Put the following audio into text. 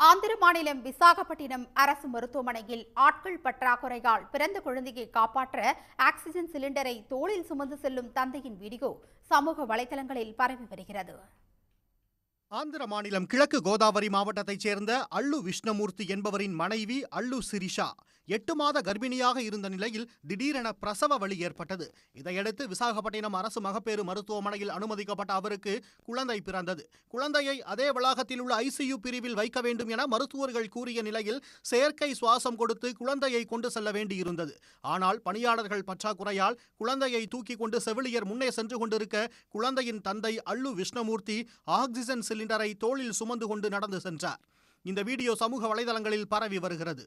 ஆந்திர மாநிலம் விசாகப்பட்டினம் அரசு மருத்துவமனையில் ஆட்கள் பற்றாக்குறையால் பிறந்த குழந்தையை காப்பாற்ற ஆக்சிஜன் சிலிண்டரை தோளில் சுமந்து செல்லும் தந்தையின் வீடியோ சமூக வலைதளங்களில் பரவி வருகிறது. ஆந்திர மாநிலம் கிழக்கு கோதாவரி மாவட்டத்தைச் சேர்ந்த அள்ளு விஷ்ணமூர்த்தி என்பவரின் மனைவி அள்ளு சிரிஷா எட்டு மாத கர்ப்பிணியாக இருந்த நிலையில் திடீரென பிரசவ வலி ஏற்பட்டது. இதையடுத்து விசாகப்பட்டினம் அரசு மகப்பேறு மருத்துவமனையில் அனுமதிக்கப்பட்ட அவருக்கு குழந்தை பிறந்தது. குழந்தையை அதே வளாகத்தில் உள்ள ஐசியு பிரிவில் வைக்க வேண்டும் என மருத்துவர்கள் கூறிய நிலையில் செயற்கை சுவாசம் கொடுத்து குழந்தையை கொண்டு செல்ல வேண்டியிருந்தது. ஆனால் பணியாளர்கள் பற்றாக்குறையால் குழந்தையை தூக்கி கொண்டு செவிலியர் முன்னே சென்று கொண்டிருக்க குழந்தையின் தந்தை அள்ளு விஷ்ணமூர்த்தி ஆக்சிஜன் சிலிண்டரை தோளில் சுமந்து கொண்டு நடந்து சென்றார். இந்த வீடியோ சமூக வலைதளங்களில் பரவி வருகிறது.